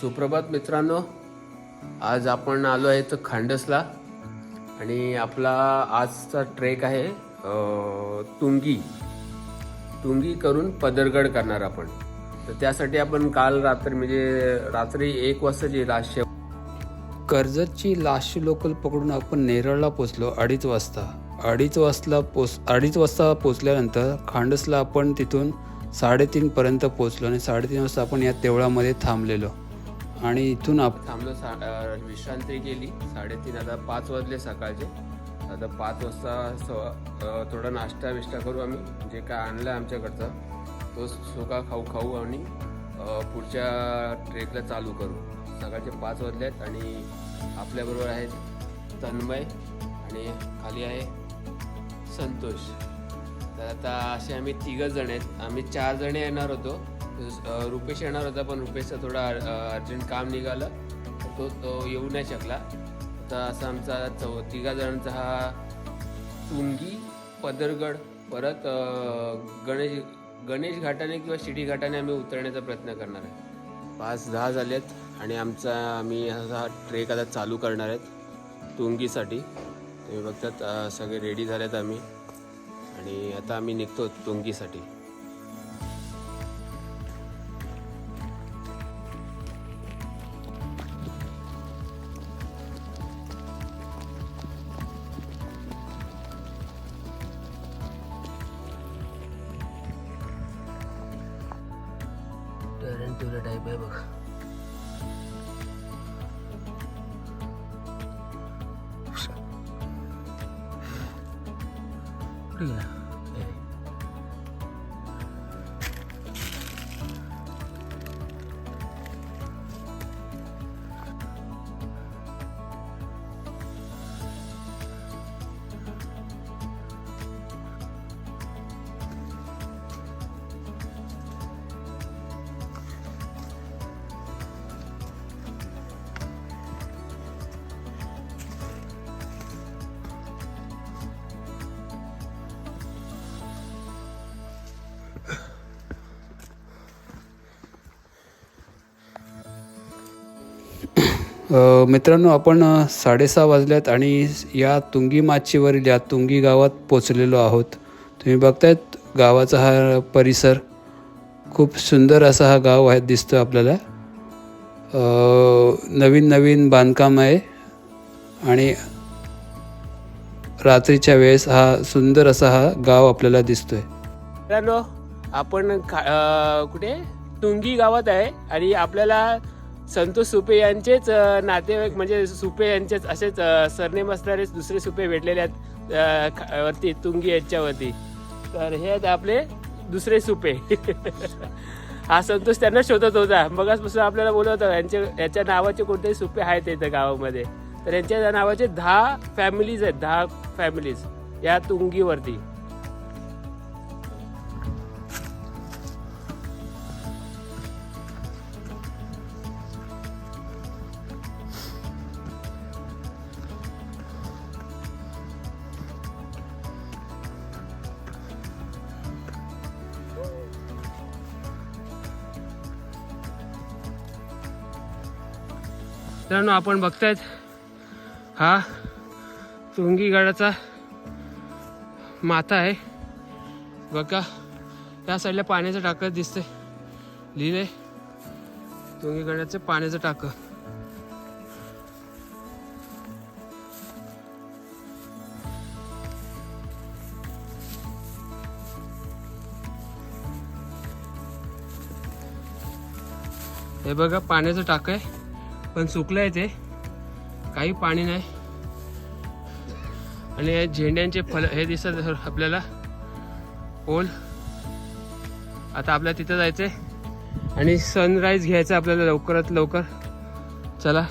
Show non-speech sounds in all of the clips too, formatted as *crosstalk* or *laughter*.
सुप्रभात मित्रांनो. आज आपण आलो आहे तर खांडसला आणि आपला आजचा ट्रेक आहे तुंगी. तुंगी करून पदरगड करणार आपण. तर त्यासाठी आपण काल रात्री म्हणजे रात्री एक वाजताची लाश कर्जतची लास्ट लोकल पकडून आपण नेरळला पोचलो अडीच वाजता. अडीच वाजता पोच अडीच वाजता पोचल्यानंतर खांडसला आपण तिथून साडेतीनपर्यंत पोचलो आणि साडेतीन वाजता आपण या तेवळामध्ये थांबलेलो. आणि इथून आप थांबलो सा विश्रांती केली साडेतीन आता पाच वाजले सकाळचे. आता पाच वाजता स थोडा नाश्ता बिष्टा करू आम्ही. जे काय आणलं आमच्याकडचं तो सुका खाऊ खाऊ आणि पुढच्या ट्रेकला चालू करू. सकाळचे पाच वाजले आहेत आणि आपल्याबरोबर आहेत तन्मय आणि खाली आहे संतोष. तर आता असे आम्ही तिघं जण आहेत. आम्ही चार जण येणार होतो. रुपेश येणार होता पण रुपेशचा थोडा अर्जंट काम निघालं. तो तो येऊ नाही शकला. तर असा आमचा चौ तिघा जणांचा हा तुंगी पदरगड परत गणेश गणेश घाटाने किंवा शिडी घाटाने आम्ही उतरण्याचा प्रयत्न करणार आहे. पाच दहा झालेत आणि आमचा आम्ही हा ट्रेक आता चालू करणार आहेत तुंगीसाठी. तुम्ही बघतात सगळे रेडी झालेत आम्ही. आणि आता आम्ही निघतो तुंगीसाठी. मित्रांनो आपण साडेसहा वाजल्यात आणि या तुंगी माचीवरील या तुंगी गावात पोचलेलो आहोत. तुम्ही बघतायत गावाचा हा परिसर खूप सुंदर असा हा गाव आहे दिसतो आपल्याला. नवीन नवीन बांधकाम आहे आणि रात्रीच्या वेळेस हा सुंदर असा हा गाव आपल्याला दिसतोय. मित्रांनो आपण खा- कुठे? तुंगी गावात आहे आणि आपल्याला संतोष सुपे यांचेच नातेवाईक म्हणजे सुपे यांचेच असेच सरनेम असणारे दुसरे सुपे भेटलेले आहेत वरती तुंगी यांच्यावरती. तर हे आहेत आपले दुसरे सुपे. *laughs* हा संतोष त्यांना शोधत होता. मगाचपासून आपल्याला बोलत होता यांच्या याच्या नावाचे कोणतेही सुपे आहेत इथं गावामध्ये? तर यांच्या नावाचे दहा फॅमिलीज आहेत दहा फॅमिलीज या तुंगीवरती. मित्रांनो आपण बघतायत हा तुंगीगडाचा माता माथा आहे. बघा त्या साईडला पाण्याचं टाकं दिसतंय. लिहिलंय तुंगीगडाचं पाण्याचं टाकं. हे बघा पाण्याचं टाकं आहे. पण सुकलंय ते. काही पाणी नाही. आणि झेंड्यांचे फल हे दिसत आपल्याला. पोल. आता आपल्याला तिथं जायचंय. आणि सनराईज घ्यायचं आपल्याला लवकरात लवकर. चला.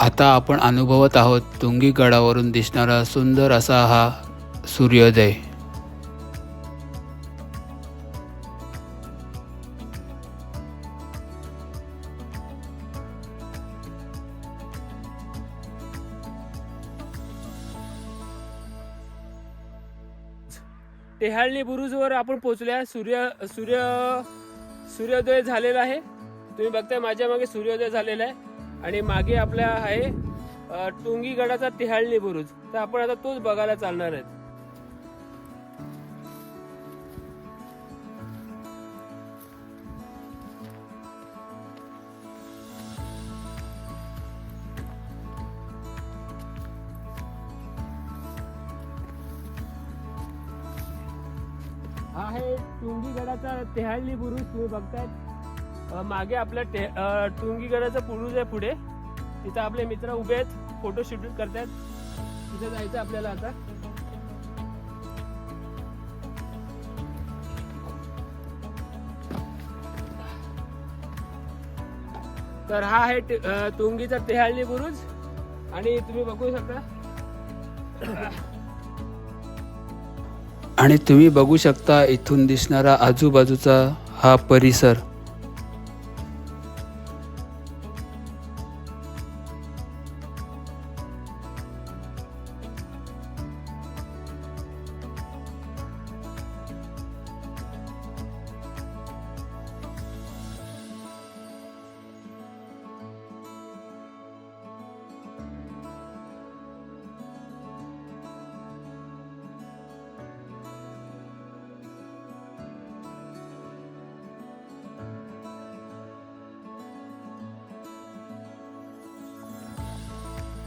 आता आपण अनुभवत आहोत तुंगी गडावरून दिसणारा सुंदर असा हा सूर्योदय. टेहाळणी बुरुजवर आपण पोहोचल्या. सूर्य सूर्य सूर्योदय झालेला आहे. तुम्ही बघताय माझ्या मागे सूर्योदय झालेला आहे. आणि मागे आपल्या आहे टुंगी गडाचा तिहाळणी बुरुज. तर आपण आता तोच बघायला चालणार आहेत. हा आहे टुंगीगडाचा टेहाळणी बुरुज तुम्ही बघतायत. मागे आपल्या टे अ, पुरुष आहे पुढे. तिथं आपले मित्र उभे आहेत फोटो शूट करतायत तिथे जायचं आपल्याला आता. तर हा आहे तुंगीचा तेहाळणी बुरुज. आणि तुम्ही बघू शकता. आणि तुम्ही बघू शकता इथून दिसणारा आजूबाजूचा हा परिसर.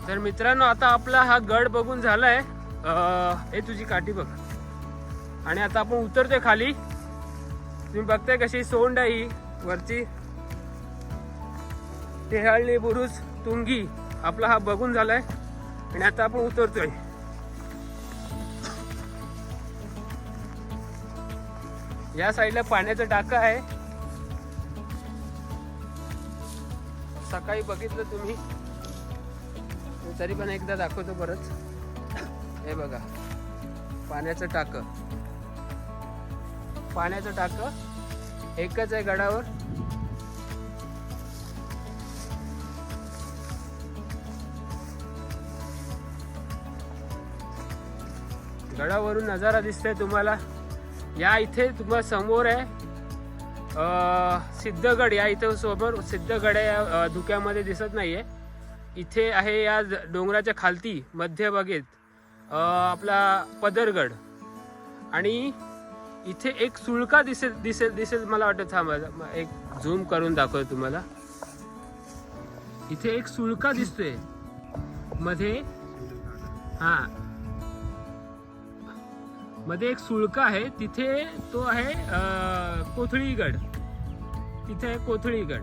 तर मित्रांनो आता आपला हा गड बघून झालाय. आहे हे तुझी काठी बघ. आणि आता आपण उतरतोय खाली. तुम्ही बघताय कशी सोंड आहे ही वरची. टेहाळणी बुरुज तुंगी आपला हा बघून झालाय. आणि आता आपण उतरतोय. या साईडला पाण्याचं टाका आहे. सकाळी बघितलं तुम्ही. तरी पण एकदा दाखवतो परत. हे बघा. पाण्याचं टाक. पाण्याचं टाक एकच आहे गडावर. गडावरून नजारा दिसतोय तुम्हाला. या इथे तुम्हाला समोर आहे सिद्धगड. या इथं समोर सिद्धगड आहे या धुक्यामध्ये दिसत नाहीये. इथे आहे या डोंगराच्या खालती मध्यभागेत आपला पदरगड. आणि इथे एक सुळका दिसेल दिसेल दिसेल मला वाटत. थांबा एक झूम करून दाखवतो तुम्हाला. इथे एक सुळका दिसतोय. मध्ये हा. मध्ये एक सुळका आहे. तिथे तो आहे कोथळीगड. तिथे आहे कोथळीगड.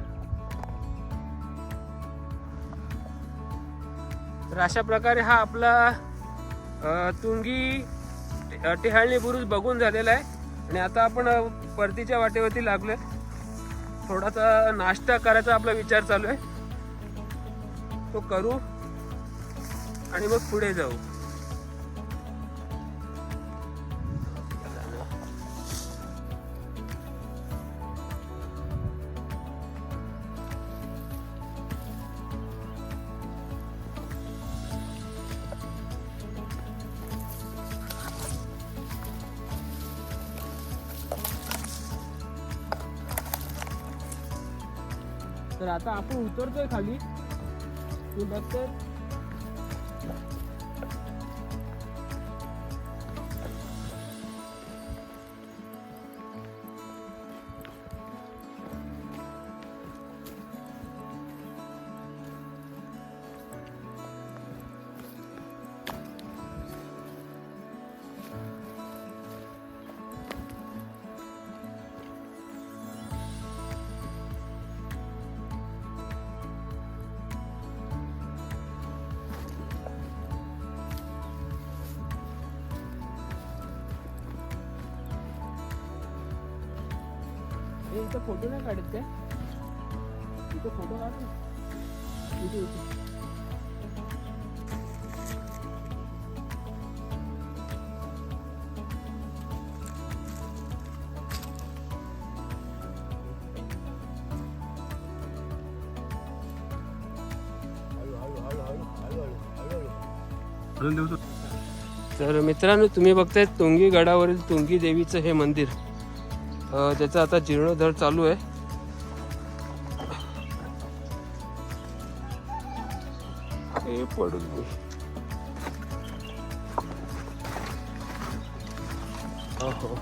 अशा प्रकारे हा आपला तुंगी टिहाळणी बुरुज बघून झालेला आहे. आणि आता आपण परतीच्या वाटेवरती लागलोय. थोडासा नाश्ता करायचा आपला विचार चालू आहे. तो करू आणि मग पुढे जाऊ. तर आता आपण उतरतोय खाली. तू बघतोय इथं फोटो नाही काढत काय? इथं फोटो काढ इथे इथे. तर मित्रांनो तुम्ही बघताय तुंगी गडावरील तुंगी देवीचं हे मंदिर. ज्याचा त्याचा आता जीर्णोद्धार चालू आहे. हे पडून मी. अहो.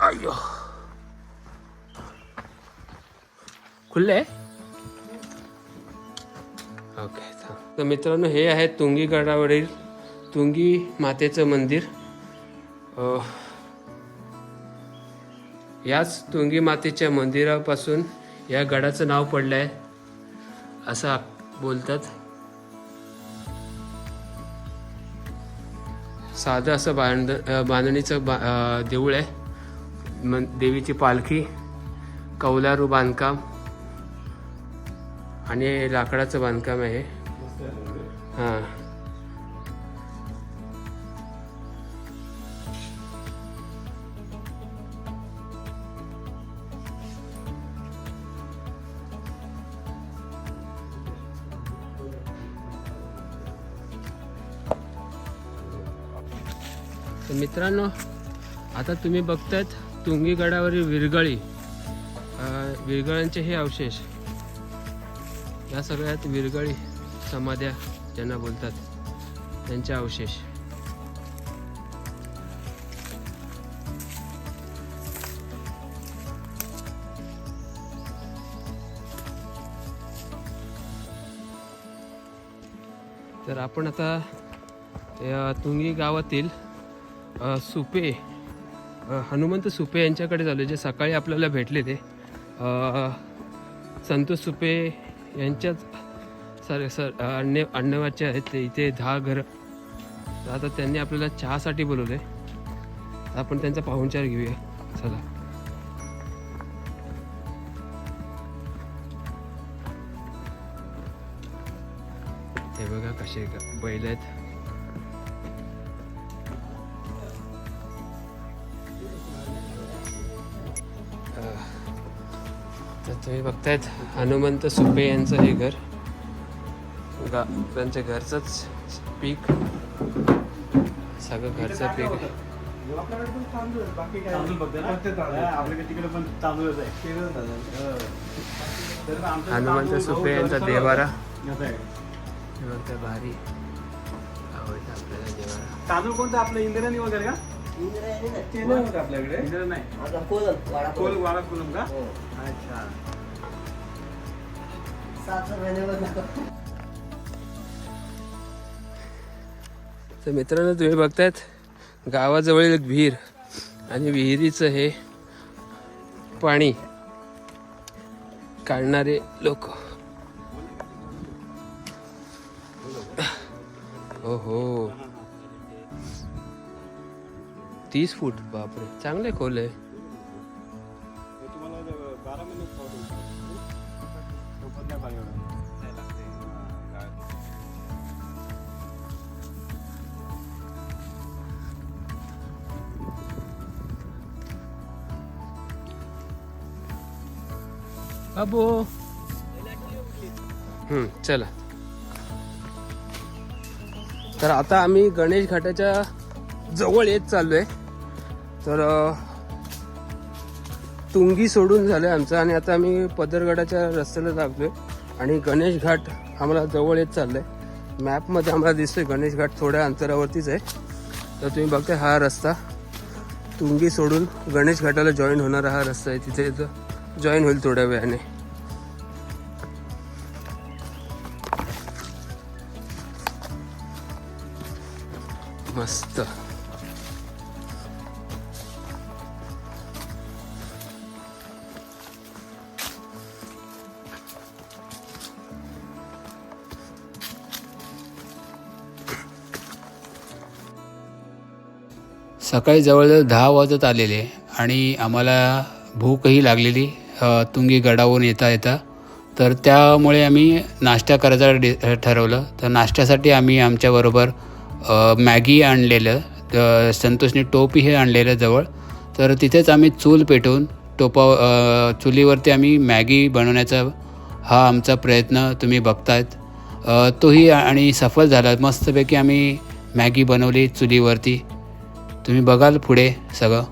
अय्यो ओके तर मित्रांनो हे आहे तुंगी गडावरील तुंगी मातेचं मंदिर. अ, याच तुंगी मातेच्या मंदिरापासून या गडाचं नाव पडलं आहे असं आप- बोलतात. साधं असं बांध बांधणीचं बा देऊळ आहे. मन देवीची पालखी कौलारू बांधकाम आणि लाकडाचं बांधकाम आहे. हां. तर मित्रांनो आता तुम्ही बघतायत तुंगी गडावरील विरगळी विरगळांचे विरगळ्यांचे हे अवशेष. या सगळ्यात विरगळी समाध्या ज्यांना बोलतात त्यांचे अवशेष. तर आपण आता या तुंगी गावातील सुपे. हनुमंत सुपे यांच्याकडे झालो जे सकाळी आपल्याला भेटले ते. संतोष सुपे यांच्याच सर सर अण्णे अण्णवाचे आहेत ते. इथे दहा घरं. आता त्यांनी आपल्याला चहासाठी बोलवलं आहे आपण त्यांचा पाहुणचार घेऊया. चला. हे बघा कसे बैल आहेत. तुम्ही बघतायत हनुमंत सुपे यांचं हे घर. गा त्यांच्या घरचंच पीक. सगळं घरचं पीक. आहे. आपल्याकडे तिकडे पण तांदूळच आहे तर आमचं हनुमंत सुपे यांचा देवारा. हे बघता भारी. आवडतं आपल्याला देवारा. तांदूळ कोणतं? आपलं इंद्रायणी वगैरे का? होतं आपल्याकडे? इंद्र नाही. कोल वाडा कोलम का? अच्छा. तर मित्रांनो तुम्ही बघतायत गावाजवळील एक विहीर आणि विहिरीचं हे पाणी काढणारे लोक. हो हो तीस फूट बापरे. चांगले खोल आहे. अबो. हम्म चला. तर आता आम्ही गणेश घाटाच्या जवळ येत चाललोय. तर तुंगी सोडून झालंय आमचं आणि आता आम्ही पदरगडाच्या रस्त्याला लागलोय आणि गणेश घाट आम्हाला जवळ येत चाललंय. मॅपमध्ये आम्हाला दिसतोय गणेश घाट थोड्या अंतरावरतीच आहे. तर तुम्ही बघताय हा रस्ता. तुंगी सोडून गणेश घाटाला जॉईन होणारा हा रस्ता आहे. तिथे जॉईन होईल थोड्या वेळाने. मस्त. सकाळी जवळजवळ दहा वाजत आलेले आणि आम्हाला भूकही लागलेली तुंगी गडावरून येता येता. तर त्यामुळे आम्ही नाश्ता करायचं डि ठरवलं. तर नाश्त्यासाठी आम्ही आमच्याबरोबर मॅगी आणलेलं तर संतोषने टोप हे आणलेलं जवळ. तर तिथेच आम्ही चूल पेटवून टोपा चुलीवरती आम्ही मॅगी बनवण्याचा हा आमचा प्रयत्न तुम्ही बघतायत. तोही आणि सफल झाला मस्तपैकी आम्ही मॅगी बनवली चुलीवरती. तुम्ही बघाल पुढे सगळं.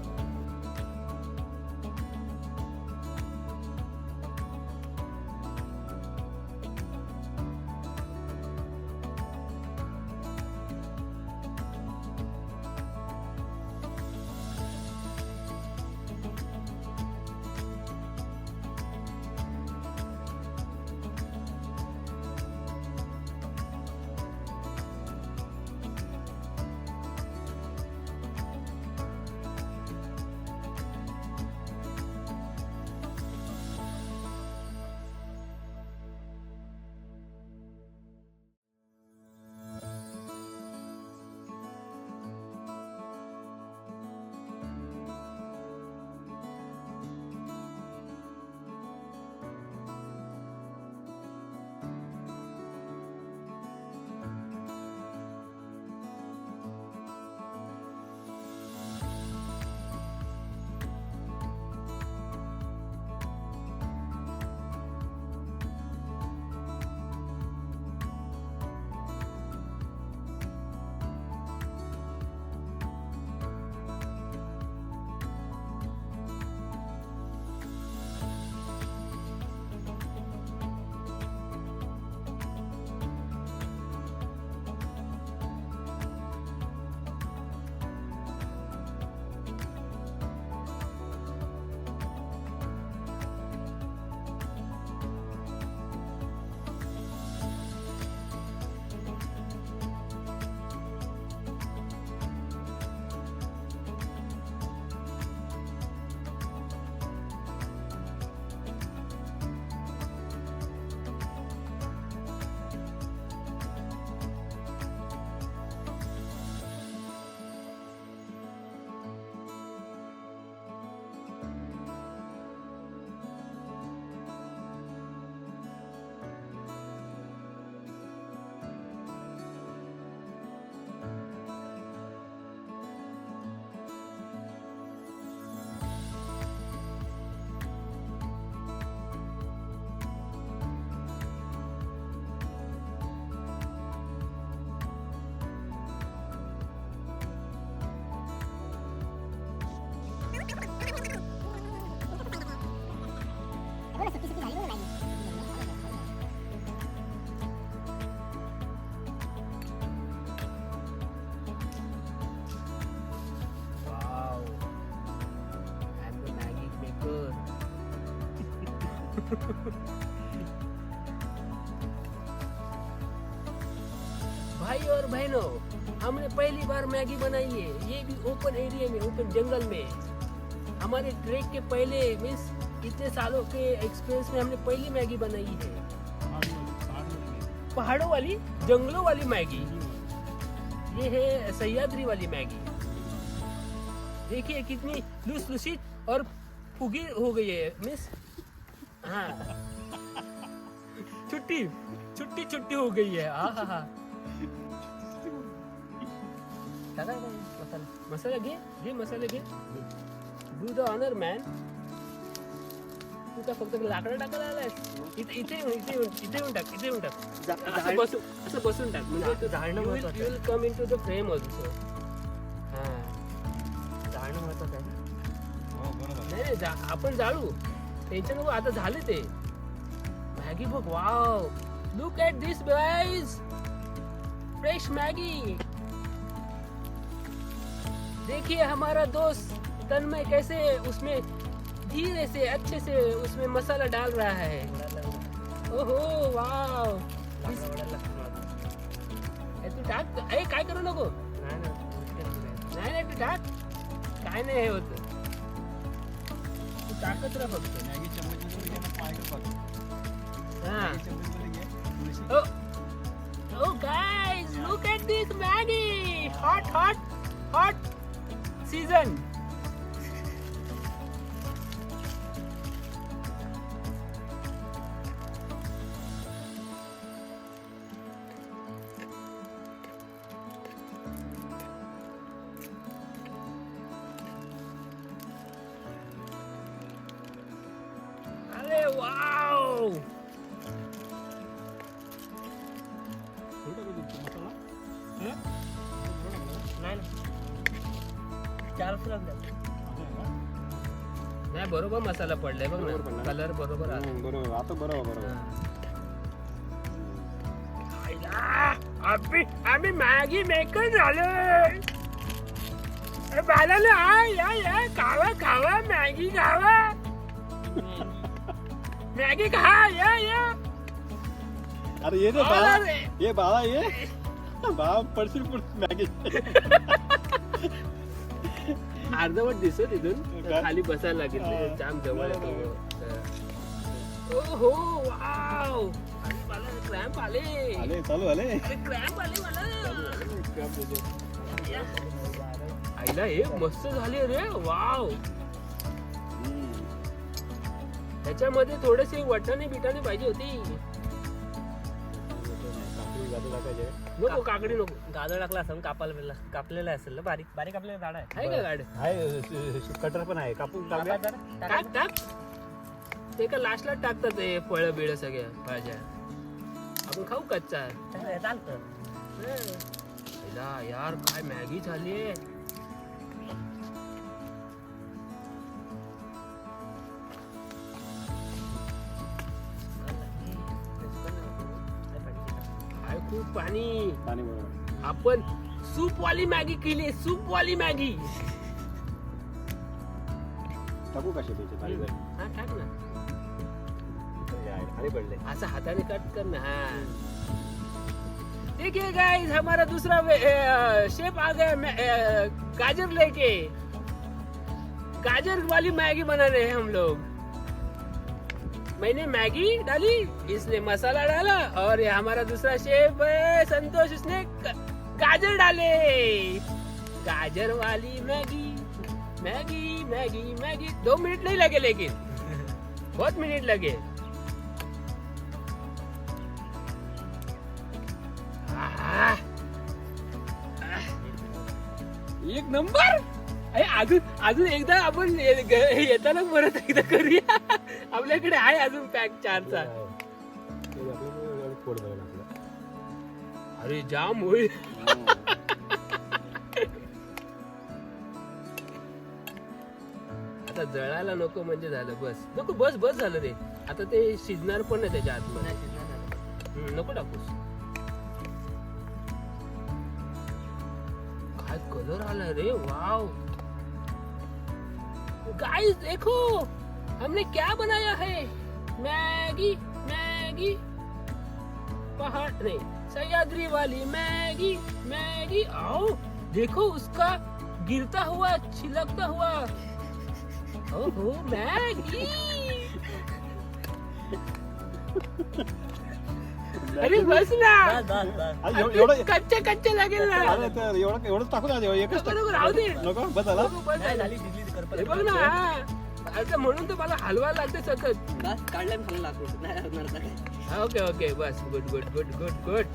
भाई और बहनों, हमने पहली बार मैगी बनाई है। ये भी ओपन एरिया में ओपन जंगल में। हमारे ट्रेक के पहले मीन्स इतने सालों के एक्सपीरियंस में हमने पहली मैगी बनाई है। पहाड़ों वाली, जंगलों वाली मैगी। ये है सह्याद्री वाली मैगी। देखिए कितनी लूस लूसित और फुगी हो गई है मिस हाँ। छुट्टी छुट्टी छुट्टी हो गई है। हाँ हाँ हाँ। मसाला मसाला घे घे मसाला घे डू द ऑनर मॅन तू का फक्त लाकडं टाकायला आलायस? इथे इथे येऊन इथे येऊन इथे येऊन टाक इथे येऊन टाक. असं बसून असं बसून टाक. म्हणजे जाळणं महत्वाचं will come in to the frame also हां. जाळणं महत्वाचं आहे. नाही आपण जाळू. आता झाले ते. मॅगी बघ, wow. Look at this fresh Maggi. देखिए हमारा दोस्त तन्मय कैसे उसमें धीरे से, अच्छे से उसमें मसाला डाल रहा है। ओहो, वाव। तू टाक ए काय करू नको. नाही नाही, तू टाक काय नाही हे होत. तू टाकत राहा फक्त. Ah. Oh, oh guys, look at this Maggie! Hot, hot, hot season. चार. नाही बरोबर मसाला पडलाय बघ बरोबर ना पडला. कलर बरोबर आला. हम्म, बरोबर. आता बरोबर बरोबर. आम्ही आम्ही मॅगी मेकर झालो. बालाला आ या या खावा खावा मॅगी खावा. मॅगी खा या या. अरे ये रे बाळा. ये बाळा ये. बाळा पडशील पुढे मॅगी. *laughs* अर्धवट दिसत इथून. काय? खाली बसायला लागेल. जाम जवळ येतो हो. वाव. मला क्रॅम्प आले. आले चालू आले क्रॅम्प आले मला. आईला हे मस्त झाले रे. वाव. त्याच्यामध्ये थोडेसे वटाणे बिटाणे पाहिजे होती नको काकडी नको. गाजर टाकला असं कापायला बिल्ला कापलेला असेल ना बारीक बारीक आपल्याला झाड आहे आहे का गाड? आहे कटर पण आहे. कापून. टाक टाक. ते का लास्टला टाकतात ते फळं बिळ सगळ्या भाज्या. आपण खाऊ कच्चा. चालतं. यार काय मॅगी झाली काय खूप पाणी. पाणी बरोबर. आपण सूप वाली मॅगी केली सूप वाली मॅगी. टाकू कशी त्याची खाली जाईल. हा टाक ना. खाली पडले. ऐसा हाथाने कट करना हाँ. देखिए गाइस हमारा दूसरा शेप आ गया मैं, अ, गाजर लेके। गाजर वाली मैगी बना रहे हैं हम लोग। मैंने मैगी डाली इसने मसाला डाला और ये हमारा दूसरा शेफ है संतोष इसने गाजर डाले। गाजर वाली मैगी मैगी मैगी मैगी। दो मिनट नहीं लगे लेकिन। *laughs* बहुत मिनट लगे। एक नंबर। अरे अजून अजून एकदा आपण येताना परत एकदा करूया. आपल्याकडे आहे अजून पॅक चारचा अरे जाम होईल. आता जळायला नको म्हणजे झालं बस. नको बस बस झालं रे. आता ते शिजणार पण नाही त्याच्या आतमध्ये. नको टाकूस. काय कलर आला रे? वाव गाइस देखो हमने क्या बनाया है? मैगी मैगी पहाड़ नहीं सह्याद्री वाली मैगी मैगी आओ देखो उसका गिरता हुआ छिलकता हुआ। ओहो मैगी। अरे बस ना। एवढं कच्चे कच्चे लागेल ना। अरे ते एवढं एवढंच टाकू ना एकच नको, नको, राहू दे. नको बस झाला. हे बघ ना हा. म्हणून तर मला हलवा लागते सतत. बस काढलं आणि खाल्लं लाकूड नाही लागणार आता काय. हा, ओके ओके बस good good good good good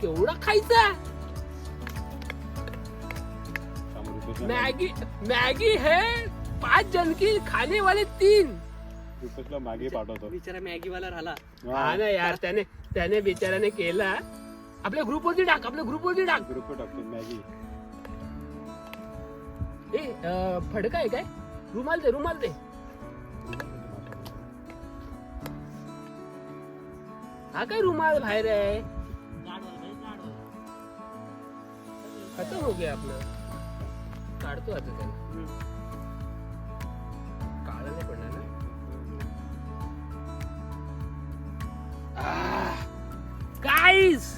केवढा खायचा? मैगी मैगी है पांच जन की खाने वाले तीन. रुपेशला मागे पाठवतो. बिचारा मॅगी वाला राहिला. हा. ना यार त्याने त्याने बिचाराने केला. आपल्या ग्रुप वरती टाक आपल्या ग्रुप वरती टाक. ग्रुप टाकतो मॅगी. ए फडका आहे काय? रुमाल दे रुमाल दे. हा काय रुमाल बाहेर आहे? खतम हो गया आपलं. काढतो आता त्याला. काळं नाही पडणार ना? गाइस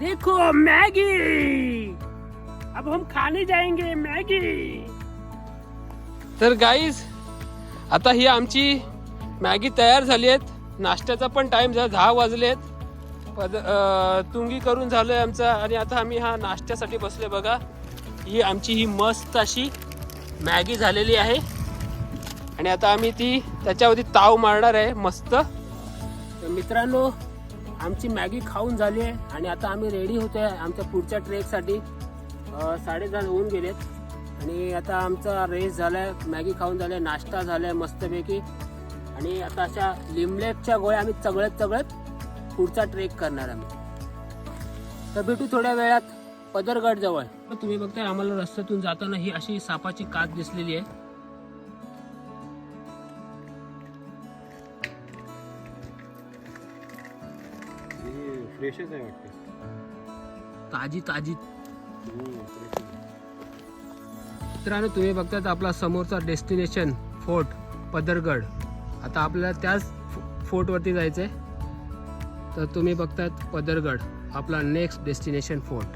देखो मैगी. अब हम खाने जाएंगे मैगी। तर गाईज आता ही आमची मॅगी तयार झाली आहेत. नाश्त्याचा पण टाईम झाला दहा वाजलेत. पद तुंगी करून झालोय आमचा आणि आता आम्ही हा नाश्त्यासाठी बसले बघा. ही आमची ही मस्त अशी मॅगी झालेली आहे. आणि आता आम्ही ती त्याच्यावरती ताव मारणार आहे मस्त. तर मित्रांनो आमची मॅगी खाऊन झाली आहे. आणि आता आम्ही रेडी होतो आहे आमच्या पुढच्या ट्रेकसाठी साडेदहा होऊन गेलेत. आणि आता आमचा रेस झालाय मॅगी खाऊन झालाय नाश्ता झालाय मस्तपैकी. आणि आता अशा लिमलेटच्या गोळ्या आम्ही चगळत चगळत पुढचा ट्रेक करणार आम्ही. तर भेटू थोड्या वेळात पदरगड जवळ. तुम्ही बघताय आम्हाला रस्त्यातून जाताना ही अशी सापाची काच दिसलेली आहे. फ्रेशच आहे वाटते. ताजी ताजी. आहे. मित्रांनो तुम्ही बघतायत आपला समोरचा डेस्टिनेशन फोर्ट पदरगड. आता आपल्याला त्याच फोर्टवरती जायचं आहे तर तुम्ही बघतात पदरगड आपला नेक्स्ट डेस्टिनेशन फोर्ट